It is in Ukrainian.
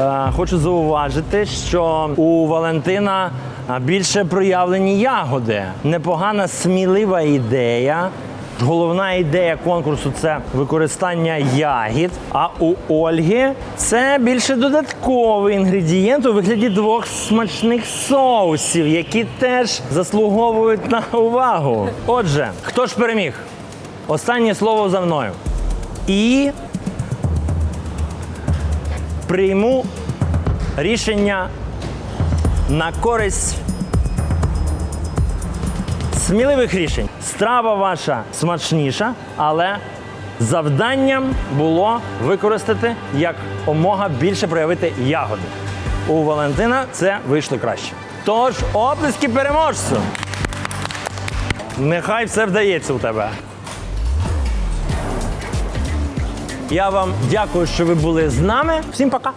Е, Хочу зауважити, що у Валентина більше проявлені ягоди. Непогана смілива ідея. Головна ідея конкурсу це використання ягід. А у Ольги це більше додатковий інгредієнт у вигляді двох смачних соусів, які теж заслуговують на увагу. Отже, хто ж переміг? Останнє слово за мною. І прийму рішення на користь сміливих рішень. Страва ваша смачніша, але завданням було використати як омога більше проявити ягоди. У Валентина це вийшло краще. Тож, оплески переможцю! Нехай все вдається у тебе. Я вам дякую, що ви були з нами. Всім пока!